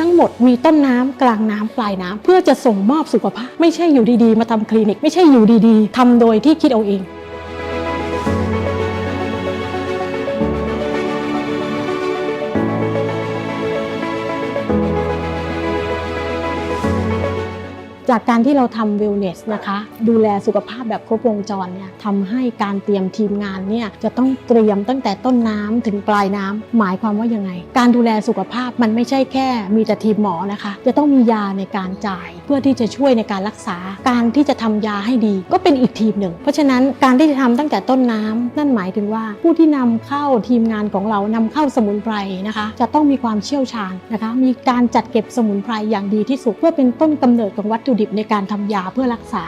ทั้งหมดมีต้นน้ำกลางน้ำปลายน้ำเพื่อจะส่งมอบสุขภาพ ไม่ใช่อยู่ดีๆ มาทำคลินิก ไม่ใช่อยู่ดีๆทำโดยที่คิดเอาเอง จากการที่เราทำ wellness นะคะ ดูแลสุขภาพแบบครบวงจรเนี่ยทำให้การเตรียมทีมงานเนี่ยจะต้องเตรียมตั้งแต่ต้นน้ำถึงปลายน้ำหมายความว่ายังไง การดูแลสุขภาพมันไม่ใช่แค่ มีแต่ทีมหมอนะคะ จะต้องมียาในการจ่าย เพื่อที่จะช่วยในการรักษา การที่จะทำยาให้ดี ก็เป็นอีกทีมหนึ่ง เพราะฉะนั้นการที่จะทำตั้งแต่ต้นน้ำนั่นหมายถึงว่าผู้ที่นำเข้าทีมงานของเรานำเข้าสมุนไพรนะคะ จะต้องมีความเชี่ยวชาญนะคะ มีการจัดเก็บสมุนไพรอย่างดีที่สุดเพื่อเป็นต้นกำเนิดของวัตถุดิบในการทำยาเพื่อรักษา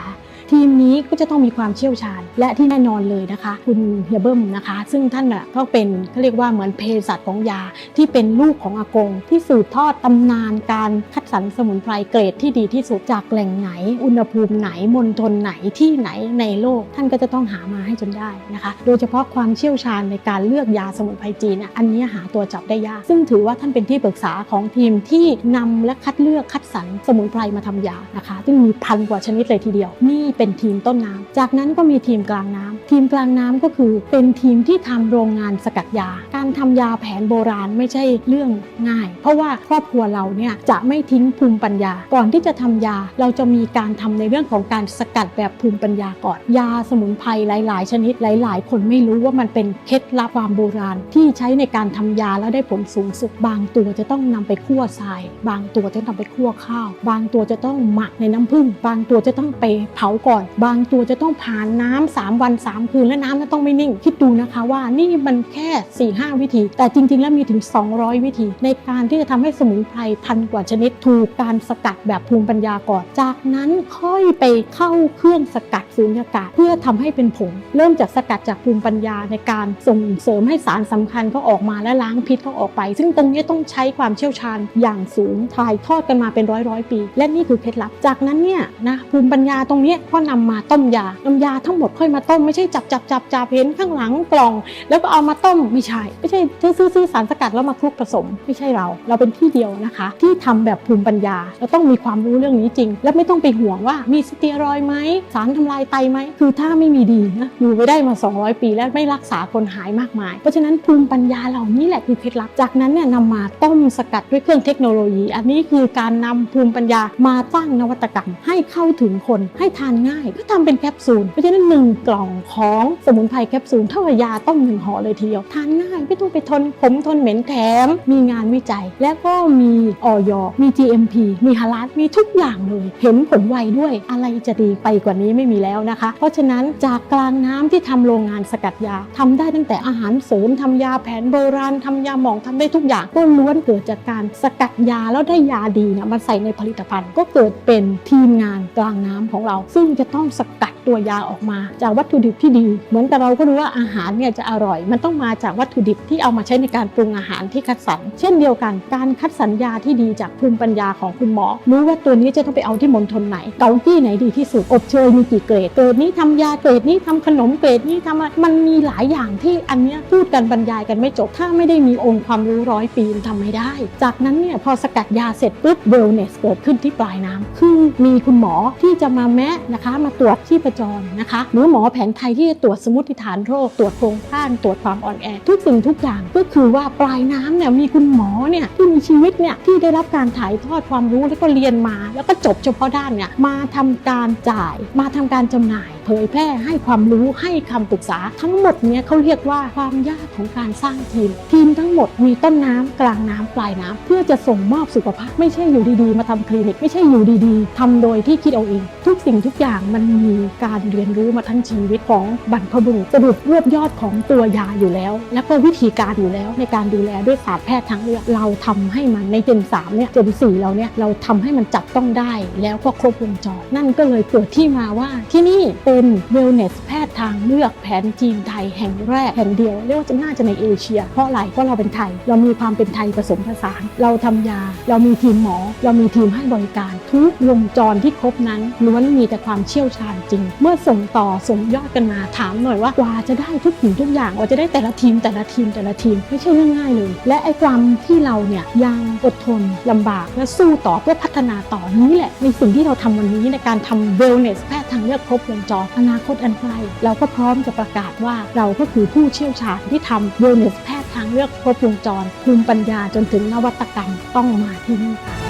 ทีมนี้ก็จะต้องมีความเชี่ยวชาญ และที่แน่นอนเลยนะคะ คุณเฮียเบิ้มนะคะ ซึ่งท่านน่ะก็เป็นเขาเรียกว่าเหมือนเภสัชของยาที่เป็นลูกของอากง ที่สืบทอดตำนานการคัดสรรสมุนไพรเกรดที่ดีที่สุดจากแหล่งไหน อุณหภูมิไหนมณฑลไหนที่ไหนในโลก ท่านก็จะต้องหามาให้จนได้นะคะ โดยเฉพาะความเชี่ยวชาญในการเลือกยาสมุนไพรจีนอันนี้หาตัวจับได้ยาก ซึ่งถือว่าท่านเป็นที่ปรึกษาของทีมที่นำและคัดเลือกคัดสรรสมุนไพรมาทำยานะคะ ซึ่งมีพันกว่าชนิดเลยทีเดียวนี่เป็นทีมต้นน้ำจากนั้นก็มีทีมกลางน้ำทีมกลางน้ำก็คือเป็นทีมที่ทำโรงงานสกัดยา การทำยาแผนโบราณไม่ใช่เรื่องง่าย เพราะว่าครอบครัวเราเนี่ยจะไม่ทิ้งภูมิปัญญา ก่อนที่จะทำยาเราจะมีการทำในเรื่องของการสกัดแบบภูมิปัญญาก่อน ยาสมุนไพรหลาย ๆ ชนิดหลาย ๆ คนไม่รู้ว่ามันเป็นเคล็ดลับความโบราณ ที่ใช้ในการทำยาแล้วได้ผลสูงสุดบางตัวจะต้องนำไปคั่วทราย บางตัวจะต้องไปคั่วข้าว บางตัวจะต้องหมักในน้ำผึ้งบางตัวจะต้องไปเผาก่อน บางตัวจะต้องผ่านน้ำสามวันสามคืน และน้ำนั้นต้องไม่นิ่ง คิดดูนะคะว่านี่มันแค่4ี่ห้าวิธี แต่จริง ๆ แล้วมีถึง 200 วิธี ในการที่จะทำให้สมุนไพรพันกว่าชนิดถูกการสกัดแบบภูมิปัญญาก่อน จากนั้นค่อยไปเข้าเครื่องสกัดสูญญากาศ เพื่อทำให้เป็นผง เริ่มจากสกัดจากภูมิปัญญาในการส่งเสริมให้สารสำคัญเขาออกมาและล้างพิษเขาออกไป ซึ่งตรงนี้ต้องใช้ความเชี่ยวชาญอย่างสูงถ่ายทอดกันมาเป็นร้อยร้อยปี และนี่คือเคล็ดลับ จากนั้นเนี่ยนะภูมิปัญญาตรงนี้ก็นำมาต้มยาน้ำยาทั้งหมดค่อยมาต้มไม่ใช่จับจับจับจับเห็นข้างหลังกล่อง แล้วก็เอามาต้มไม่ใช่ ไม่ใช่ซื้อซื้อซื้อสารสกัดแล้วมาคลุกผสม ไม่ใช่เรา เราเป็นที่เดียวนะคะ ที่ทำแบบภูมิปัญญาเราต้องมีความรู้เรื่องนี้จริง และไม่ต้องไปห่วงว่ามีสเตียรอยไหมสารทำลายไตไหมคือถ้าไม่มีดีนะอยู่ไปได้มา 200 ปีแล้วไม่รักษาคนหายมากมาย เพราะฉะนั้นภูมิปัญญาเหล่านี้แหละคือเคล็ดลับจากนั้นเนี่ยนำมาต้มสกัดด้วยเครื่องเทคโนโลยี อันนี้คือการนำภูมิปัญญามาสร้างนวัตกรรม ให้เข้าถึงคนให้ทานง่าย ก็ทำเป็นแคปซูล เพราะฉะนั้นหนึ่งกล่องของสมุนไพรแคปซูลเท่ากับยาต้มหนึ่งห่อเลยทีเดียว ทานง่ายไม่ต้องไปทนขมทนเหม็นแถม มีงานวิจัย และก็มีออยมี GMP มีฮาลาลมีทุกอย่างเลย เห็นผลไวด้วยอะไรจะดีไปกว่านี้ไม่มีแล้วนะคะ เพราะฉะนั้นจากกลางน้ำที่ทำโรงงานสกัดยาทำได้ตั้งแต่อาหารเสริมทำยาแผนโบราณทำยาหมองทำได้ทุกอย่างก็ล้วนเกิดจากการสกัดยาแล้วได้ยาดีนะมาใส่ในผลิตภัณฑ์ก็เกิดเป็นทีมงานกลางน้ำของเรา ซึ่งจะต้องสกัด ตัวยาออกมาจากวัตถุดิบที่ดี เหมือนกับเราก็รู้ว่าอาหารเนี่ยจะอร่อย มันต้องมาจากวัตถุดิบที่เอามาใช้ในการปรุงอาหารที่คัดสรรเช่นเดียวกัน การคัดสรรยาที่ดีจากภูมิปัญญาของคุณหมอ รู้ว่าตัวนี้จะต้องไปเอาที่มณฑลไหน เกากี้ไหนดีที่สุด อบเชยมีกี่เกรด เกรดนี้ทำยา เกรดนี้ทำขนม เกรดนี้ทำอะไรมันมีหลายอย่างที่อันนี้พูดกันบรรยายกันไม่จบ ถ้าไม่ได้มีองค์ความรู้ร้อยปีมันทำไม่ได้ จากนั้นเนี่ยพอสกัดยาเสร็จปุ๊บเวลเนสเกิดขึ้นที่ปลายน้ำคือมีคุณหมอที่จะมาแมะนะคะ มาตรวจที่ประจรนะคะหรือหมอแผนไทยที่จะตรวจสมมติฐานโรค ตรวจโครงสร้างตรวจความอ่อนแอ ทุกสิ่งทุกอย่างก็คือว่าปลายน้ำเนี่ยมีคุณหมอเนี่ยที่มีชีวิตเนี่ยที่ได้รับการถ่ายทอดความรู้แล้วก็เรียนมา แล้วก็จบเฉพาะด้านเนี่ยมาทำการจ่าย มาทำการจำหน่าย เผยแพร่ให้ความรู้ให้คำปรึกษาทั้งหมดเนี้ยเขาเรียกว่าความยากของการสร้างทีม ทีมทั้งหมดมีต้นน้ำกลางน้ำปลายน้ำเพื่อจะส่งมอบสุขภาพ ไม่ใช่อยู่ดีๆ มาทำคลินิก ไม่ใช่อยู่ดีๆทำโดยที่คิดเอาเอง ทุกสิ่งทุกอย่างมันมีการเรียนรู้มาทั้งชีวิตของบรรพบุรุษสรุปรวบยอดของตัวยาอยู่แล้ว แล้วก็วิธีการอยู่แล้วในการดูแลด้วยศาสตร์แพทย์ทั้งเลือกเราทำให้มันในเจน3เนี่ยเจน4เราเนี่ยเราทำให้มันจับต้องได้แล้วก็ครบวงจรนั่นก็เลยเกิดที่มาว่าที่นี่เป็น wellness แพทย์ ทางเลือกแผนจีนไทยแห่งแรกแห่งเดียวเรียกว่าจะน่าจะในเอเชีย เพราะอะไรเพราะเราเป็นไทย เรามีความเป็นไทยผสมผสาน เราทำยา เรามีทีมหมอ เรามีทีมให้บริการ ทุกวงจรที่ครบนั้นล้วนมีแต่ความเชี่ยวชาญจริง เมื่อส่งต่อส่งยอดกันมาถามหน่อยว่ากว่าจะได้ทุกสิ่งทุกอย่างกว่าจะได้แต่ละทีมแต่ละทีมแต่ละทีมไม่ใช่เรื่องง่ายเลย และไอ้ความที่เราเนี่ยยังอดทนลำบากและสู้ต่อเพื่อพัฒนาต่อนี้แหละในสิ่งที่เราทำวันนี้ในการทำ wellness แพทย์ทางเลือกครบวงจรอนาคตอันไกลเราก็พร้อมจะประกาศว่าเราก็คือผู้เชี่ยวชาญที่ทำ wellness แพทย์ทางเลือกครบวงจรภูมิปัญญาจนถึงนวัตกรรมต้องมาที่นี่ค่ะ